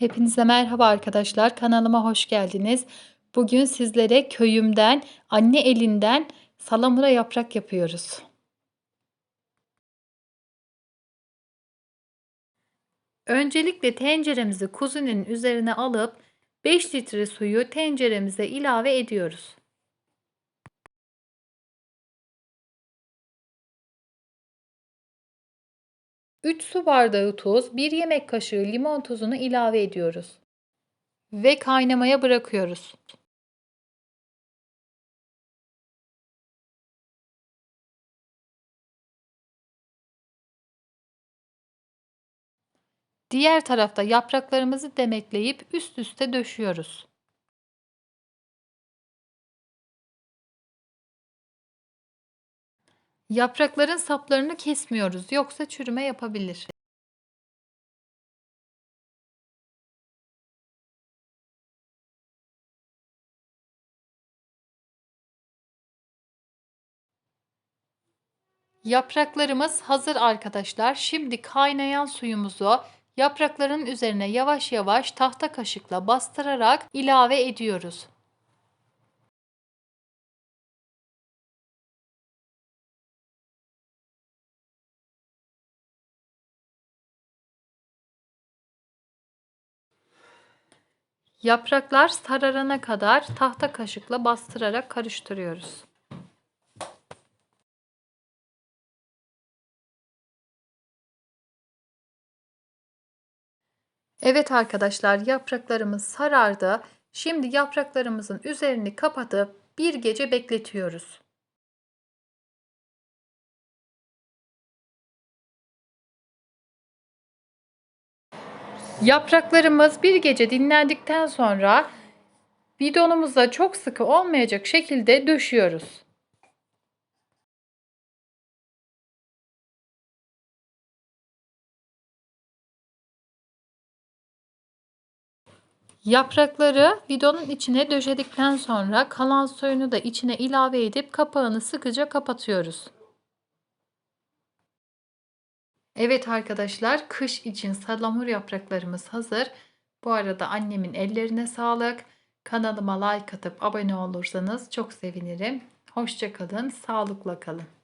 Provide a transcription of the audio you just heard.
Hepinize merhaba arkadaşlar. Kanalıma hoş geldiniz. Bugün sizlere köyümden, anne elinden salamura yaprak yapıyoruz. Öncelikle tenceremizi kuzunin üzerine alıp 5 litre suyu tenceremize ilave ediyoruz. Üç su bardağı tuz, 1 yemek kaşığı limon tuzunu ilave ediyoruz. Ve kaynamaya bırakıyoruz. Diğer tarafta yapraklarımızı demetleyip üst üste döşüyoruz. Yaprakların saplarını kesmiyoruz yoksa çürüme yapabilir. Yapraklarımız hazır arkadaşlar. Şimdi kaynayan suyumuzu yaprakların üzerine yavaş yavaş tahta kaşıkla bastırarak ilave ediyoruz. Yapraklar sararana kadar tahta kaşıkla bastırarak karıştırıyoruz. Evet arkadaşlar yapraklarımız sarardı. Şimdi yapraklarımızın üzerini kapatıp bir gece bekletiyoruz. Yapraklarımız bir gece dinlendikten sonra bidonumuza çok sıkı olmayacak şekilde döşüyoruz. Yaprakları bidonun içine döşedikten sonra kalan suyunu da içine ilave edip kapağını sıkıca kapatıyoruz. Evet arkadaşlar kış için salamur yapraklarımız hazır. Bu arada annemin ellerine sağlık. Kanalıma like atıp abone olursanız çok sevinirim. Hoşçakalın, sağlıkla kalın.